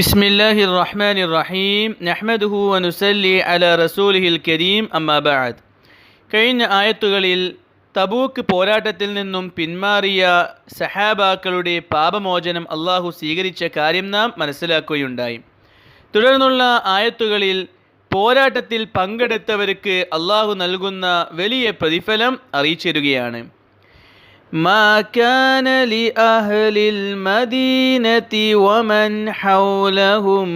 بسم الله الرحمن الرحيم نحمده ونسلي على رسوله الكريم أما بعد കഴിഞ്ഞ ആയത്തുകളിൽ തബൂക്ക് പോരാട്ടത്തിൽ നിന്നും പിന്മാറിയ സഹാബാക്കളുടെ പാപമോചനം അള്ളാഹു സ്വീകരിച്ച കാര്യം നാം മനസ്സിലാക്കുകയുണ്ടായി തുടർന്നുള്ള ആയത്തുകളിൽ പോരാട്ടത്തിൽ പങ്കെടുത്തവർക്ക് അള്ളാഹു നൽകുന്ന വലിയ പ്രതിഫലം അറിയിച്ചിരുകയാണ് ما كان لأهل المدينة ومن حولهم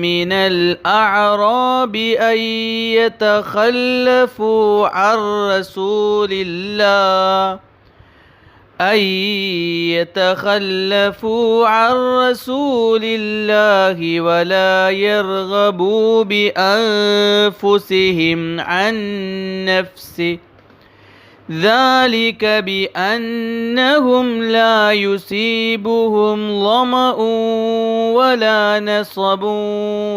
من الأعراب أن يتخلفوا عن رسول الله أن يتخلفوا عن رسول الله ولا يرغبوا بأنفسهم عن نفسه. ذلك بأنهم لا يصيبهم ظمأ ولا نصب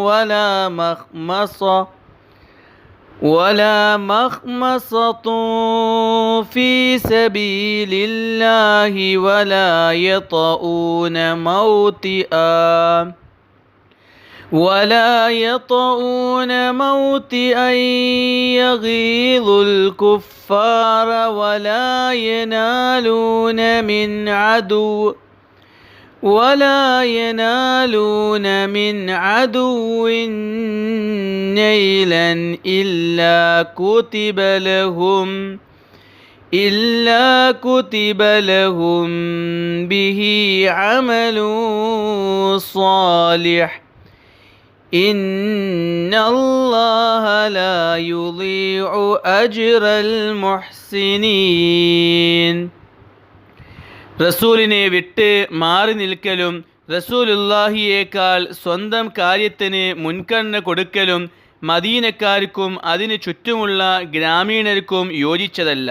ولا مخمصة ولا مخمصة في سبيل الله ولا يطؤون موطئا ولا يطؤون موطئا يغيظ الكفار ولا ينالون من عدو ولا ينالون من عدو نيلا إلا كتب لهم إلا كتب لهم به عمل صالح إن الله لا يضيع أجر المحسنين റസൂലിനെ വിട്ട് മാറി നിൽക്കലും റസൂലുല്ലാഹിയേക്കാൾ സ്വന്തം കാര്യത്തിന് മുൻഗണന കൊടുക്കലും മദീനക്കാർക്കും അതിന് ചുറ്റുമുള്ള ഗ്രാമീണർക്കും യോജിച്ചതല്ല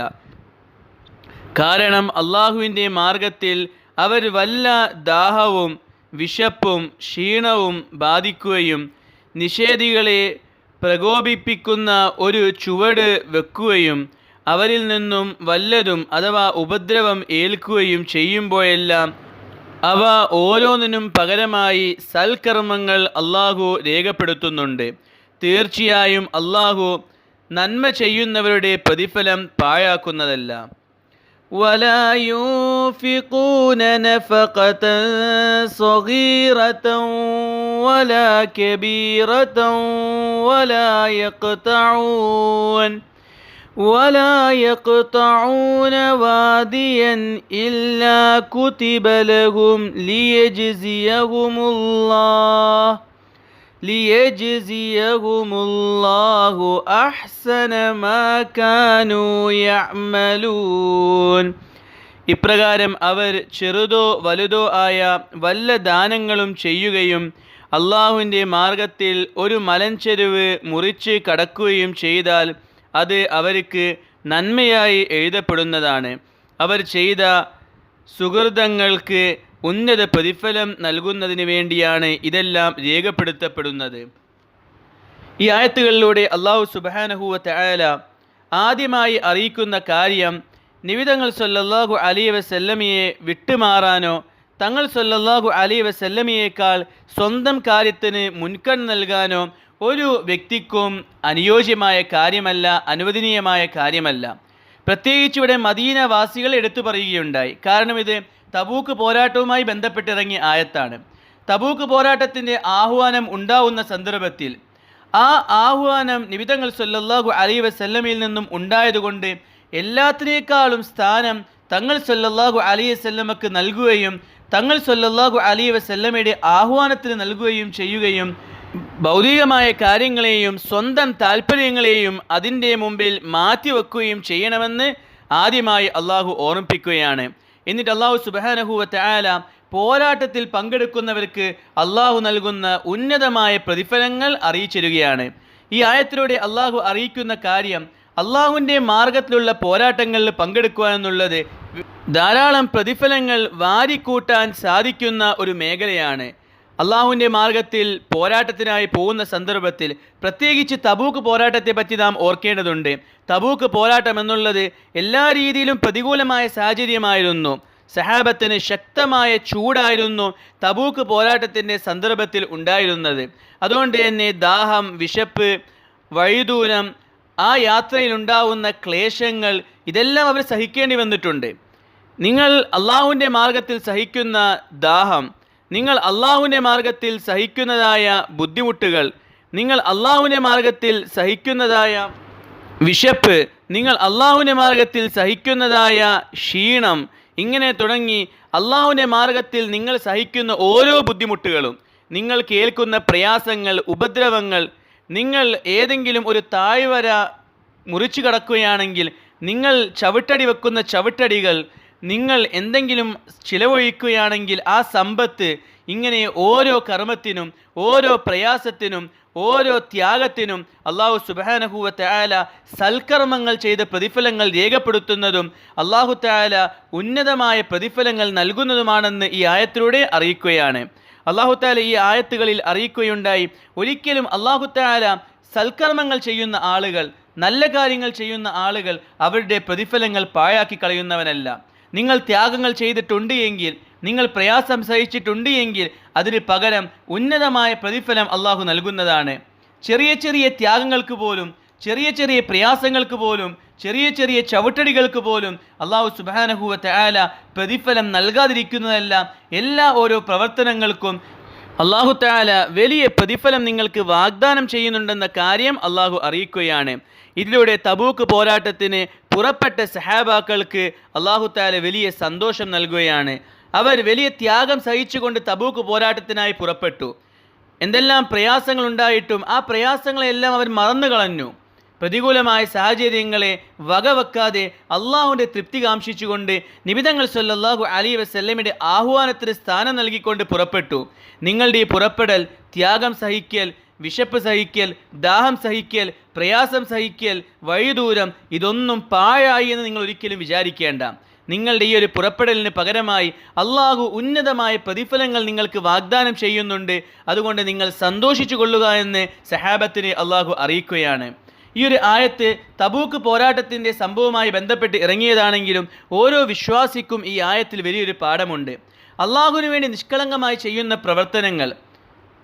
കാരണം അള്ളാഹുവിൻ്റെ മാർഗത്തിൽ അവർ വല്ല ദാഹവും വിശപ്പും ക്ഷീണവും ബാധിക്കുകയും നിഷേധികളെ പ്രകോപിപ്പിക്കുന്ന ഒരു ചുവട് വെക്കുകയും അവരിൽ നിന്നും വല്ലതും അഥവാ ഉപദ്രവം ഏൽക്കുകയും ചെയ്യുമ്പോഴെല്ലാം അവ ഓരോന്നിനും പകരമായി സൽക്കർമ്മങ്ങൾ അള്ളാഹു രേഖപ്പെടുത്തുന്നുണ്ട്. തീർച്ചയായും അള്ളാഹു നന്മ ചെയ്യുന്നവരുടെ പ്രതിഫലം പാഴാക്കുന്നതല്ല. ولا ينفقون نفقة صغيرة ولا كبيرة ولا يقطعون ولا يقطعون واديا إلا كتب لهم ليجزيهم الله ലിയജിസിയഹുമുല്ലാഹു അഹ്സന മാ യഅമലൂൻ ഇപ്രകാരം അവർ ചെറുതോ വലുതോ ആയ വല്ല ദാനങ്ങളും ചെയ്യുകയും അള്ളാഹുവിന്റെ മാർഗത്തിൽ ഒരു മലഞ്ചെരുവ് മുറിച്ച് കടക്കുകയും ചെയ്താൽ അത് അവർക്ക് നന്മയായി എഴുതപ്പെടുന്നതാണ്. അവർ ചെയ്ത സുഹൃതങ്ങൾക്ക് ഉന്നത പ്രതിഫലം നൽകുന്നതിന് വേണ്ടിയാണ് ഇതെല്ലാം രേഖപ്പെടുത്തപ്പെടുന്നത്. ഈ ആയത്തുകളിലൂടെ അള്ളാഹു സുബാനഹുവ തയാല ആദ്യമായി അറിയിക്കുന്ന കാര്യം നിവിതങ്ങൾ സല്ലല്ലാഹു അലി വസല്ലമിയെ വിട്ടുമാറാനോ തങ്ങൾ സല്ലല്ലാഹു അലി വസല്ലമിയേക്കാൾ സ്വന്തം കാര്യത്തിന് മുൻഗണന നൽകാനോ ഒരു വ്യക്തിക്കും അനുയോജ്യമായ കാര്യമല്ല അനുവദനീയമായ കാര്യമല്ല. പ്രത്യേകിച്ച് ഇവിടെ മദീനവാസികൾ എടുത്തു പറയുകയുണ്ടായി. കാരണം ഇത് തബൂക്ക് പോരാട്ടവുമായി ബന്ധപ്പെട്ടിറങ്ങിയ ആയത്താണ്. തബൂക്ക് പോരാട്ടത്തിന്റെ ആഹ്വാനം ഉണ്ടാവുന്ന സന്ദർഭത്തിൽ ആ ആഹ്വാനം നിബിതങ്ങൾ സൊല്ലാഹു അലൈ വസല്ലമയിൽ നിന്നും ഉണ്ടായതുകൊണ്ട് എല്ലാത്തിനേക്കാളും സ്ഥാനം തങ്ങൾ സൊല്ലാഹു അലൈ വസല്ലമക്ക് നൽകുകയും തങ്ങൾ സൊല്ലാഹു അലൈ വസല്ലമയുടെ ആഹ്വാനത്തിന് നൽകുകയും ചെയ്യുകയും ഭൗതികമായ കാര്യങ്ങളെയും സ്വന്തം താല്പര്യങ്ങളെയും അതിന്റെ മുമ്പിൽ മാറ്റിവെക്കുകയും ചെയ്യണമെന്ന് ആദ്യമായി അള്ളാഹു ഓർമ്മിപ്പിക്കുകയാണ്. എന്നിട്ട് അള്ളാഹു സുബാനഹുവത്തെ ആല പോരാട്ടത്തിൽ പങ്കെടുക്കുന്നവർക്ക് അള്ളാഹു നൽകുന്ന ഉന്നതമായ പ്രതിഫലങ്ങൾ അറിയിച്ചിരുകയാണ്. ഈ ആയത്തിലൂടെ അള്ളാഹു അറിയിക്കുന്ന കാര്യം അള്ളാഹുവിന്റെ മാർഗത്തിലുള്ള പോരാട്ടങ്ങളിൽ പങ്കെടുക്കുക എന്നുള്ളത് ധാരാളം പ്രതിഫലങ്ങൾ വാരിക്കൂട്ടാൻ സാധിക്കുന്ന ഒരു മേഖലയാണ്. അള്ളാഹുവിന്റെ മാർഗത്തിൽ പോരാട്ടത്തിനായി പോകുന്ന സന്ദർഭത്തിൽ പ്രത്യേകിച്ച് തബൂക്ക് പോരാട്ടത്തെപ്പറ്റി നാം ഓർക്കേണ്ടതുണ്ട്. തബൂക്ക് പോരാട്ടം എന്നുള്ളത് എല്ലാ രീതിയിലും പ്രതികൂലമായ സാഹചര്യമായിരുന്നു. സഹാബത്തിന് ശക്തമായ ചൂടായിരുന്നു തബൂക്ക് പോരാട്ടത്തിന്റെ സന്ദർഭത്തിൽ ഉണ്ടായിരുന്നത്. അതുകൊണ്ട് തന്നെ ദാഹം വിശപ്പ് വഴിദൂരം ആ യാത്രയിലുണ്ടാവുന്ന ക്ലേശങ്ങൾ ഇതെല്ലാം അവർ സഹിക്കേണ്ടി വന്നിട്ടുണ്ട്. നിങ്ങൾ അള്ളാഹുവിന്റെ മാർഗത്തിൽ സഹിക്കുന്ന ദാഹം നിങ്ങൾ അള്ളാഹുവിന്റെ മാർഗത്തിൽ സഹിക്കുന്നതായ ബുദ്ധിമുട്ടുകൾ നിങ്ങൾ അള്ളാഹുവിന്റെ മാർഗത്തിൽ സഹിക്കുന്നതായ വിശപ്പ് നിങ്ങൾ അള്ളാഹുവിന്റെ മാർഗത്തിൽ സഹിക്കുന്നതായ ക്ഷീണം ഇങ്ങനെ തുടങ്ങി അള്ളാഹുവിന്റെ മാർഗത്തിൽ നിങ്ങൾ സഹിക്കുന്ന ഓരോ ബുദ്ധിമുട്ടുകളും നിങ്ങൾ കേൾക്കുന്ന പ്രയാസങ്ങൾ ഉപദ്രവങ്ങൾ നിങ്ങൾ ഏതെങ്കിലും ഒരു താഴ്വര മുറിച്ചു കടക്കുകയാണെങ്കിൽ നിങ്ങൾ ചവിട്ടടി വെക്കുന്ന ചവിട്ടടികൾ നിങ്ങൾ എന്തെങ്കിലും ചിലവഴിക്കുകയാണെങ്കിൽ ആ സമ്പത്ത് ഇങ്ങനെ ഓരോ കർമ്മത്തിനും ഓരോ പ്രയാസത്തിനും ഓരോ ത്യാഗത്തിനും അള്ളാഹു സുബാനഹുവ തയാല സൽക്കർമ്മങ്ങൾ ചെയ്ത പ്രതിഫലങ്ങൾ രേഖപ്പെടുത്തുന്നതും അള്ളാഹു തയാല ഉന്നതമായ പ്രതിഫലങ്ങൾ നൽകുന്നതുമാണെന്ന് ഈ ആയത്തിലൂടെ അറിയിക്കുകയാണ്. അള്ളാഹു താല ഈ ആയത്തുകളിൽ അറിയിക്കുകയുണ്ടായി ഒരിക്കലും അള്ളാഹു താല സൽക്കർമ്മങ്ങൾ ചെയ്യുന്ന ആളുകൾ നല്ല കാര്യങ്ങൾ ചെയ്യുന്ന ആളുകൾ അവരുടെ പ്രതിഫലങ്ങൾ പാഴാക്കി കളയുന്നവനല്ല. നിങ്ങൾ ത്യാഗങ്ങൾ ചെയ്തിട്ടുണ്ട് എങ്കിൽ നിങ്ങൾ പ്രയാസം സഹിച്ചിട്ടുണ്ട് എങ്കിൽ അതിന് പകരം ഉന്നതമായ പ്രതിഫലം അള്ളാഹു നൽകുന്നതാണ്. ചെറിയ ചെറിയ ത്യാഗങ്ങൾക്ക് പോലും ചെറിയ ചെറിയ പ്രയാസങ്ങൾക്ക് പോലും ചെറിയ ചെറിയ ചവിട്ടടികൾക്ക് പോലും അള്ളാഹു സുബാനഹുവ തയാല പ്രതിഫലം നൽകാതിരിക്കുന്നതെല്ലാം എല്ലാ ഓരോ പ്രവർത്തനങ്ങൾക്കും അള്ളാഹു താല വലിയ പ്രതിഫലം നിങ്ങൾക്ക് വാഗ്ദാനം ചെയ്യുന്നുണ്ടെന്ന കാര്യം അള്ളാഹു അറിയിക്കുകയാണ്. ഇതിലൂടെ തബൂക്ക് പോരാട്ടത്തിന് പുറപ്പെട്ട സഹാബാക്കൾക്ക് അള്ളാഹു താല വലിയ സന്തോഷം നൽകുകയാണ്. അവർ വലിയ ത്യാഗം സഹിച്ചുകൊണ്ട് തബൂക്ക് പോരാട്ടത്തിനായി പുറപ്പെട്ടു. എന്തെല്ലാം പ്രയാസങ്ങൾ ഉണ്ടായിട്ടും ആ പ്രയാസങ്ങളെല്ലാം അവർ മറന്നു കളഞ്ഞു. പ്രതികൂലമായ സാഹചര്യങ്ങളെ വകവെക്കാതെ അള്ളാഹുവിന്റെ തൃപ്തി കാംക്ഷിച്ചുകൊണ്ട് നിബിതങ്ങൾ സൊല്ലാഹു അലി വസ്ല്ലമിന്റെ ആഹ്വാനത്തിന് സ്ഥാനം നൽകിക്കൊണ്ട് പുറപ്പെട്ടു. നിങ്ങളുടെ ഈ പുറപ്പെടൽ ത്യാഗം സഹിക്കൽ വിശപ്പ് സഹിക്കൽ ദാഹം സഹിക്കൽ പ്രയാസം സഹിക്കൽ വഴിദൂരം ഇതൊന്നും പാഴായി എന്ന് നിങ്ങൾ ഒരിക്കലും വിചാരിക്കേണ്ട. നിങ്ങളുടെ ഈ ഒരു പുറപ്പെടലിന് പകരമായി അള്ളാഹു ഉന്നതമായ പ്രതിഫലങ്ങൾ നിങ്ങൾക്ക് വാഗ്ദാനം ചെയ്യുന്നുണ്ട്. അതുകൊണ്ട് നിങ്ങൾ സന്തോഷിച്ചു കൊള്ളുക എന്ന് സഹാബത്തിനെ അള്ളാഹു അറിയിക്കുകയാണ്. ഈ ഒരു ആയത്ത് തബൂക്ക് പോരാട്ടത്തിന്റെ സംഭവവുമായി ബന്ധപ്പെട്ട് ഇറങ്ങിയതാണെങ്കിലും ഓരോ വിശ്വാസിക്കും ഈ ആയത്തിൽ വലിയൊരു പാഠമുണ്ട്. അള്ളാഹുവിന് വേണ്ടി നിഷ്കളങ്കമായി ചെയ്യുന്ന പ്രവർത്തനങ്ങൾ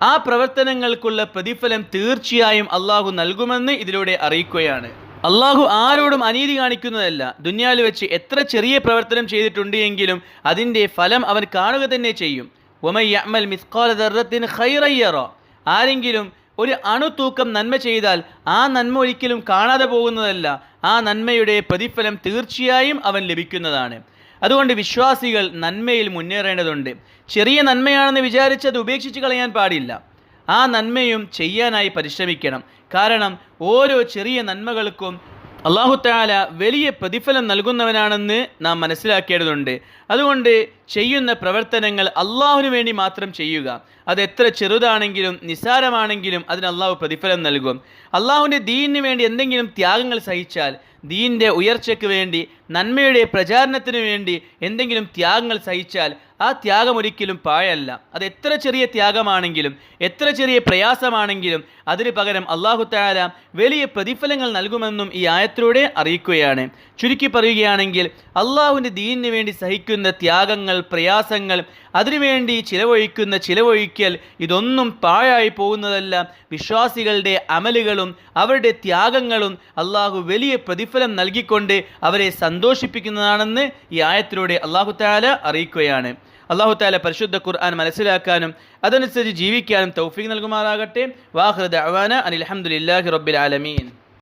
ആ പ്രവർത്തനങ്ങൾക്കുള്ള പ്രതിഫലം തീർച്ചയായും അള്ളാഹു നൽകുമെന്ന് ഇതിലൂടെ അറിയിക്കുകയാണ്. അള്ളാഹു ആരോടും അനീതി കാണിക്കുന്നതല്ല. ദുന്യാവിൽ വെച്ച് എത്ര ചെറിയ പ്രവർത്തനം ചെയ്തിട്ടുണ്ട് എങ്കിലും അതിന്റെ ഫലം അവൻ കാണുക തന്നെ ചെയ്യും. ഒമയ്യമൽ മിസ്കോലത്തിന് ഹൈറയ്യറോ ആരെങ്കിലും ഒരു അണുതൂക്കം നന്മ ചെയ്താൽ ആ നന്മ ഒരിക്കലും കാണാതെ പോകുന്നതല്ല. ആ നന്മയുടെ പ്രതിഫലം തീർച്ചയായും അവൻ ലഭിക്കുന്നതാണ്. അതുകൊണ്ട് വിശ്വാസികൾ നന്മയിൽ മുന്നേറേണ്ടതുണ്ട്. ചെറിയ നന്മയാണെന്ന് വിചാരിച്ച് അത് ഉപേക്ഷിച്ച് കളയാൻ പാടില്ല. ആ നന്മയും ചെയ്യാനായി പരിശ്രമിക്കണം. കാരണം ഓരോ ചെറിയ നന്മകൾക്കും അള്ളാഹുത്താല വലിയ പ്രതിഫലം നൽകുന്നവനാണെന്ന് നാം മനസ്സിലാക്കേണ്ടതുണ്ട്. അതുകൊണ്ട് ചെയ്യുന്ന പ്രവർത്തനങ്ങൾ അള്ളാഹുവിന് വേണ്ടി മാത്രം ചെയ്യുക. അത് എത്ര ചെറുതാണെങ്കിലും നിസ്സാരമാണെങ്കിലും അതിന് അള്ളാഹു പ്രതിഫലം നൽകും. അള്ളാഹുവിന്റെ ദീനിന് വേണ്ടി എന്തെങ്കിലും ത്യാഗങ്ങൾ സഹിച്ചാൽ ദീനിന്റെ ഉയർച്ചയ്ക്ക് വേണ്ടി നന്മയുടെ പ്രചാരണത്തിന് വേണ്ടി എന്തെങ്കിലും ത്യാഗങ്ങൾ സഹിച്ചാൽ ആ ത്യാഗം ഒരിക്കലും പാഴല്ല. അത് എത്ര ചെറിയ ത്യാഗമാണെങ്കിലും എത്ര ചെറിയ പ്രയാസമാണെങ്കിലും അതിന് പകരം അള്ളാഹു താല വലിയ പ്രതിഫലങ്ങൾ നൽകുമെന്നും ഈ ആയത്തിലൂടെ അറിയിക്കുകയാണ്. ചുരുക്കി പറയുകയാണെങ്കിൽ അള്ളാഹുവിന്റെ ദീനിന് വേണ്ടി സഹിക്കുന്ന ത്യാഗങ്ങൾ പ്രയാസങ്ങൾ അതിനുവേണ്ടി ചിലവഴിക്കുന്ന ചിലവഴിക്കൽ ഇതൊന്നും പാഴായി പോകുന്നതല്ല. വിശ്വാസികളുടെ അമലുകളും അവരുടെ ത്യാഗങ്ങളും അള്ളാഹു വലിയ പ്രതിഫലം നൽകിക്കൊണ്ട് അവരെ സന്തോഷിപ്പിക്കുന്നതാണെന്ന് ഈ ആയത്തിലൂടെ അള്ളാഹു താല അറിയിക്കുകയാണ്. അള്ളാഹു താല പരിശുദ്ധ ഖുർആൻ മനസ്സിലാക്കാനും അതനുസരിച്ച് ജീവിക്കാനും തൗഫീഖ് നൽകുമാറാകട്ടെ. വാഹൃദ് അവാന അനിൽ അഹമ്മദില്ലാഹി റബ്ബിൽ ആലമീൻ.